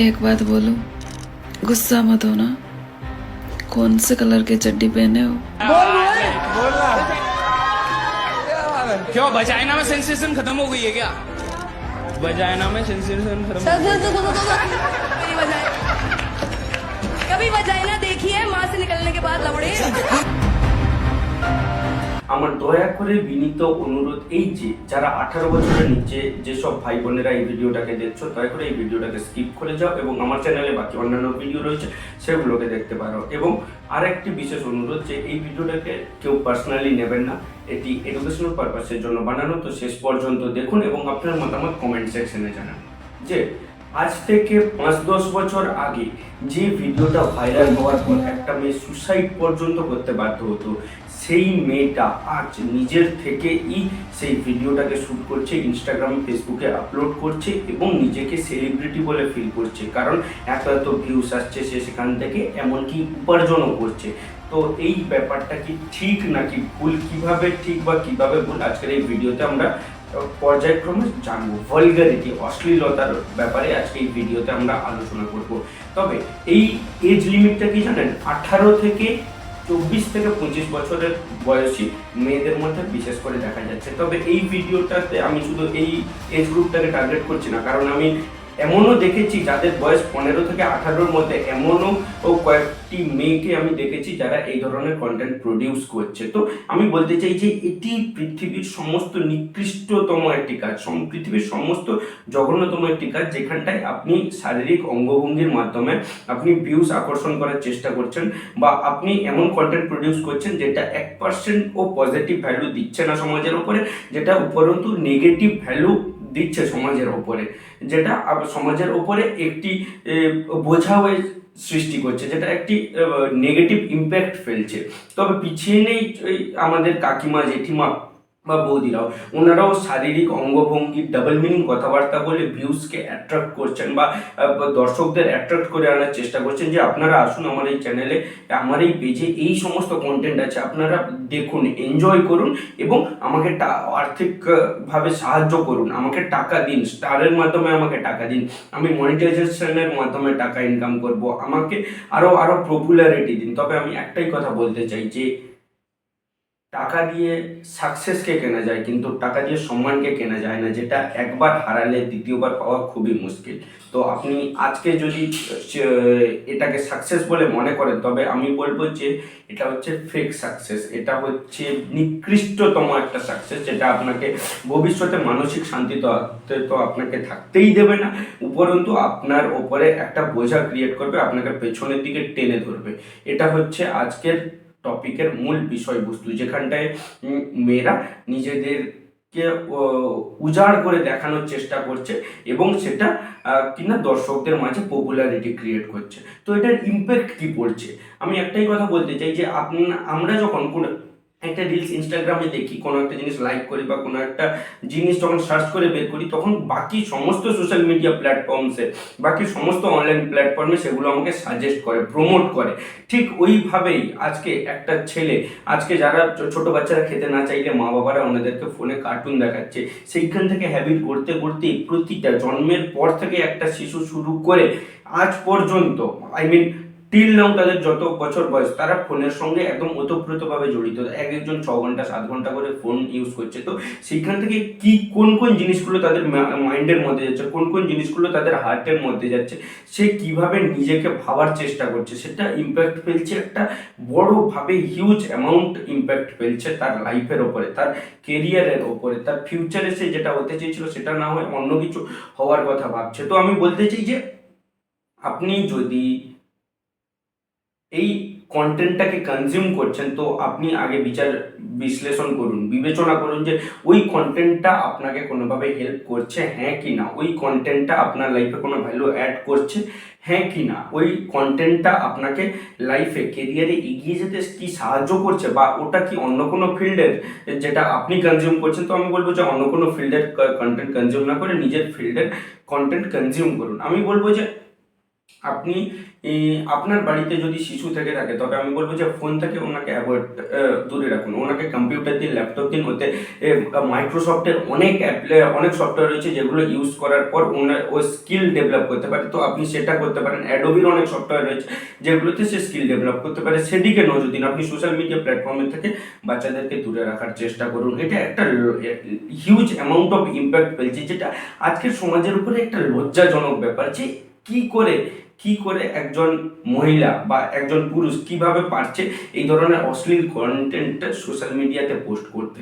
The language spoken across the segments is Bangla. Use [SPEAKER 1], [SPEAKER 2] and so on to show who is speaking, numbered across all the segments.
[SPEAKER 1] एक बात बोलूँ? गुस्सा मत होना। कौन से कलर के चड्डी पहने हो?
[SPEAKER 2] क्यों बजाइना में सेंसेशन खत्म हो गई है क्या? बजाइना में सेंसेशन खत्म
[SPEAKER 3] कभी बजाए कभी बजाए ना देखिए माँ से निकलने के बाद लवड़े?
[SPEAKER 4] আমার দয়া করে বিনীত অনুরোধ এই যে, যারা আঠারো বছরের নিচে যেসব ভাই বোনেরা এই ভিডিওটাকে দেখছ, দয়া করে এই ভিডিওটাকে স্কিপ করে যাও এবং আমার চ্যানেলে বাকি অন্যান্য ভিডিও রয়েছে, সেগুলোকে দেখতে পারো। এবং আরেকটি বিশেষ অনুরোধ যে, এই ভিডিওটাকে কেউ পার্সোনালি নেবেন না। এটি এডুকেশনাল পারপাসের জন্য বানানো, তো শেষ পর্যন্ত দেখুন এবং আপনার মতামত কমেন্ট সেকশনে জানান। যে আজ থেকে পাঁচ দশ বছর আগে যে ভিডিওটা ভাইরাল হওয়ার পর একটা মেয়ে সুসাইড পর্যন্ত করতে বাধ্য হতো, সেই মেয়েটা আজ নিজের থেকেই সেই ভিডিওটাকে শ্যুট করছে ইনস্টাগ্রাম ফেসবুকে আপলোড করছে এবং নিজেকে সেলিব্রিটি বলে ফিল করছে। কারণ এত এত ভিউস আসছে সে সেখান থেকে, এমনকি উপার্জনও করছে। তো এই ব্যাপারটা কি ঠিক নাকি ভুল? কীভাবে ঠিক বা কীভাবে ভুল? আজকের এই ভিডিওতে আমরা পর্যায়ক্রমে জানব। ভলগারিটি অশ্লীলতার ব্যাপারে আজকে এই ভিডিওতে আমরা আলোচনা করব। তবে এই এজ লিমিটটা কি জানেন? আঠারো থেকে চব্বিশ থেকে পঁচিশ বছরের বয়সী মেয়েদের মধ্যে বিশেষ করে দেখা যাচ্ছে। তবে এই ভিডিওটাতে আমি শুধু এই এজ গ্রুপটাকে টার্গেট করছি না, কারণ আমি এমনও দেখেছি যাদের বয়স পনেরো থেকে আঠারোর মধ্যে, এমনও ও কয়েকটি মেয়েকে আমি দেখেছি যারা এই ধরনের কন্টেন্ট প্রডিউস করছে। তো আমি বলতে চাই যে এটি পৃথিবীর সমস্ত নিকৃষ্টতম একটি কাজ পৃথিবীর সমস্ত জঘন্যতম একটি কাজ যেখানটায় আপনি শারীরিক অঙ্গভঙ্গির মাধ্যমে আপনি ভিউজ আকর্ষণ করার চেষ্টা করছেন বা আপনি এমন কন্টেন্ট প্রডিউস করছেন যেটা এক পার্সেন্ট ও পজিটিভ ভ্যালু দিচ্ছে না সমাজের উপরে যেটা উপরন্তু নেগেটিভ ভ্যালু দিচ্ছে সমাজের ওপরে যেটা সমাজের ওপরে একটি বোঝা হয়ে সৃষ্টি করছে, যেটা একটি নেগেটিভ ইম্প্যাক্ট ফেলছে। তবে পিছিয়ে নেই আমাদের কাকিমা, জেঠিমা বা বৌদিরাও, ওনারাও শারীরিক অঙ্গভঙ্গি ডাবল মিনিং কথাবার্তা বলে ভিউজকে অ্যাট্রাক্ট করছেন বা দর্শকদের অ্যাট্রাক্ট করে আনার চেষ্টা করছেন যে আপনারা আসুন আমার এই চ্যানেলে আমার এই পেজে এই সমস্ত কন্টেন্ট আছে, আপনারা দেখুন এনজয় করুন এবং আমাকে আর্থিকভাবে সাহায্য করুন, আমাকে টাকা দিন স্টারের মাধ্যমে আমাকে টাকা দিন, আমি মনিটাইজেশনের মাধ্যমে টাকা ইনকাম করব, আমাকে আরও আরও পপুলারিটি দিন, তবে আমি একটাই কথা বলতে চাই যে টাকা দিয়ে সাকসেসকে কেনা যায়, কিন্তু টাকা দিয়ে সম্মানকে কেনা যায় না, যেটা একবার হারালে দ্বিতীয়বার পাওয়া খুবই মুশকিল। তো আপনি আজকে যদি এটাকে সাকসেস বলে মনে করেন, তবে আমি বলব যে এটা হচ্ছে ফেক সাকসেস এটা হচ্ছে নিকৃষ্টতম একটা সাকসেস যেটা আপনাকে ভবিষ্যতে মানসিক শান্তি তো আপনাকে থাকতেই দেবে না, উপরন্তু আপনার ওপরে একটা বোঝা ক্রিয়েট করবে, আপনাকে পেছনের দিকে টেনে ধরবে। এটা হচ্ছে আজকের টপিকের মূল বিষয়বস্তু, যেখানটায় মেয়েরা নিজেদেরকে উজাড় করে দেখানোর চেষ্টা করছে এবং সেটা কিনা দর্শকদের মাঝে পপুলারিটি ক্রিয়েট করছে। তো এটার ইম্প্যাক্ট কী পড়ছে? আমি একটাই কথা বলতে চাই যে আপনি, আমরা যখন কোনো একটা রিলস ইনস্টাগ্রামে দেখি, কোনো একটা জিনিস লাইক করি বা কোনো একটা জিনিস যখন সার্চ করে বের করি, তখন বাকি সমস্ত সোশ্যাল মিডিয়া প্ল্যাটফর্মসে বাকি সমস্ত অনলাইন প্ল্যাটফর্মে সেগুলো আমাকে সাজেস্ট করে প্রমোট করে। ঠিক ওইভাবেই আজকে একটা ছেলে, আজকে যারা ছোট বাচ্চারা খেতে না চাইলে মা বাবারা ওনাদেরকে ফোনে কার্টুন দেখাচ্ছে, সেইখান থেকে হ্যাবিট করতে করতে প্রতিটা জন্মের পর থেকে একটা শিশু শুরু করে আজ পর্যন্ত আই মিন টিল নাও তাদের যত বছর বয়স, তারা ফোনের সঙ্গে একদম ওতপ্রোতভাবে জড়িত। এক একজন ছ ঘণ্টা, সাত ঘণ্টা করে ফোন ইউজ করছে। তো সেইখান থেকে কি, কোন কোন জিনিসগুলো তাদের মাইন্ডের মধ্যে যাচ্ছে, কোন কোন জিনিসগুলো তাদের হার্টের মধ্যে যাচ্ছে, সে কীভাবে নিজেকে ভাবার চেষ্টা করছে, সেটা ইম্প্যাক্ট ফেলছে একটা বড়োভাবে হিউজ অ্যামাউন্ট ইম্প্যাক্ট ফেলছে তার লাইফের ওপরে, তার কেরিয়ারের ওপরে, তার ফিউচারে সে যেটা হতে চেয়েছিল সেটা না হয়ে অন্য কিছু হওয়ার কথা ভাবছে। তো আমি বলতে চাই যে, আপনি যদি এই কন্টেন্টটাকে কনজিউম করছেন, তো আপনি আগে বিচার বিশ্লেষণ করুন, বিবেচনা করুন যে ওই কন্টেন্টটা আপনাকে কোনোভাবে হেল্প করছে হ্যাঁ কি না? ওই কন্টেন্টটা আপনার লাইফে কোনো ভ্যালু অ্যাড করছে হ্যাঁ কি না? ওই কন্টেন্টটা আপনাকে লাইফে কেরিয়ারে এগিয়ে যেতে কি সাহায্য করছে বা ওটা কি অন্য কোনো ফিল্ডের যেটা আপনি কনজিউম করছেন? তো আমি বলব যে অন্য কোনো ফিল্ডের কন্টেন্ট কনজিউম না করে নিজের ফিল্ডের কন্টেন্ট কনজিউম করুন। আমি বলব যে আপনি আপনার বাড়িতে যদি শিশু থেকে থাকে, তবে আমি বলব যে ফোন থেকে ওনাকে অ্যাভয়েড দূরে রাখুন। ওনাকে কম্পিউটার দিন ল্যাপটপ দিন ওতে মাইক্রোসফটের অনেক অনেক সফটওয়্যার রয়েছে যেগুলো ইউজ করার পর ওনার ও স্কিল ডেভেলপ করতে পারে। তো আপনি সেটা করতে পারেন। অ্যাডোবির অনেক সফটওয়্যার রয়েছে যেগুলোতে সে স্কিল ডেভেলপ করতে পারে। সেদিকে নজর দিন। আপনি সোশ্যাল মিডিয়া প্ল্যাটফর্মের থেকে বাচ্চাদেরকে দূরে রাখার চেষ্টা করুন। এটা একটা হিউজ অ্যামাউন্ট অফ ইম্প্যাক্ট ফেলছে। যেটা আজকের সমাজের উপরে একটা লজ্জাজনক ব্যাপার যে কি করে কি করে একজন মহিলা বা একজন পুরুষ কীভাবে পারছে এই ধরনের অশ্লীল কন্টেন্ট সোশ্যাল মিডিয়াতে পোস্ট করতে?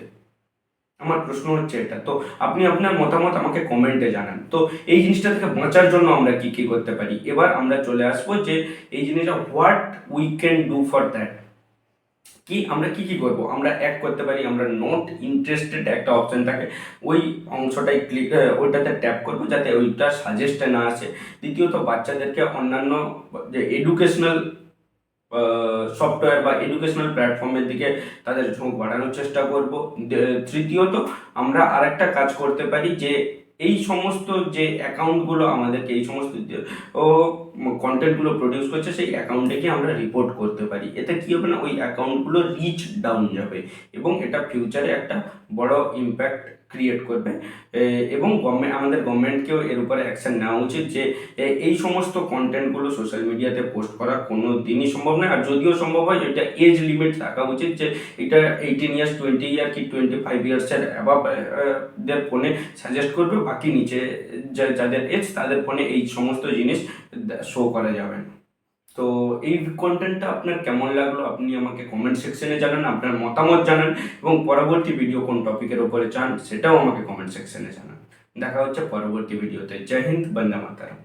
[SPEAKER 4] আমার প্রশ্ন হচ্ছে এটা। তো আপনি আপনার মতামত আমাকে কমেন্টে জানান। তো এই জিনিসটা থেকে বাঁচার জন্য আমরা কি কি করতে পারি? এবার আমরা চলে আসব যে এই জিনিসটা what we can do for that কি, আমরা কি কি করব? আমরা এক করতে পারি, আমরা নট ইন্টারেস্টেড একটা অপশন থাকে। ওই অংশটাই ক্লিক ওইটাতে ট্যাপ করব যাতে ওইটা সাজেস্টে না আসে। দ্বিতীয়ত, বাচ্চাদেরকে অন্যান্য, যে এডুকেশনাল সফটওয়্যার বা এডুকেশনাল প্ল্যাটফর্মের দিকে তাদের ঝোঁক বাড়ানোর চেষ্টা করব। তৃতীয়ত, আমরা আরেকটা কাজ করতে পারি যে এই সমস্ত যে অ্যাকাউন্টগুলো আমাদেরকে, এই সমস্ত ও কন্টেন্টগুলো প্রডিউস করছে, সেই অ্যাকাউন্টে গিয়ে আমরা রিপোর্ট করতে পারি। এতে কী হবে না, ওই অ্যাকাউন্টগুলো রিচ ডাউন যাবে। এবং এটা ফিউচারে একটা বড় ইম্প্যাক্ট ক্রিয়েট করবে। এবং গভর্নমেন্ট আমাদের গভর্নমেন্টকেও এর উপরে অ্যাকশন নেওয়া উচিত যে এই সমস্ত কন্টেন্টগুলো সোশ্যাল মিডিয়াতে পোস্ট করা কোনো দিনই সম্ভব নয়। আর যদিও সম্ভব হয়, এটা এজ লিমিট থাকা উচিত যে, এটা এইটিন ইয়ার্স টোয়েন্টি ইয়ার কি টোয়েন্টি ফাইভ ইয়ার্সের অ্যাবাভ দের ফোনে সাজেস্ট করবে। বাকি নিচে যাদের এজ তাদের ফোনে এই সমস্ত জিনিস শো করা যাবে। না তো এই কন্টেন্টটা আপনার কেমন লাগল? আপনি আমাকে কমেন্ট সেকশনে জানান, আপনার মতামত জানান এবং পরবর্তী ভিডিও কোন টপিকের উপরে চান, সেটাও আমাকে কমেন্ট সেকশনে জানান। দেখা হচ্ছে পরবর্তী ভিডিওতে জয় হিন্দ, বন্দে মাতারাম।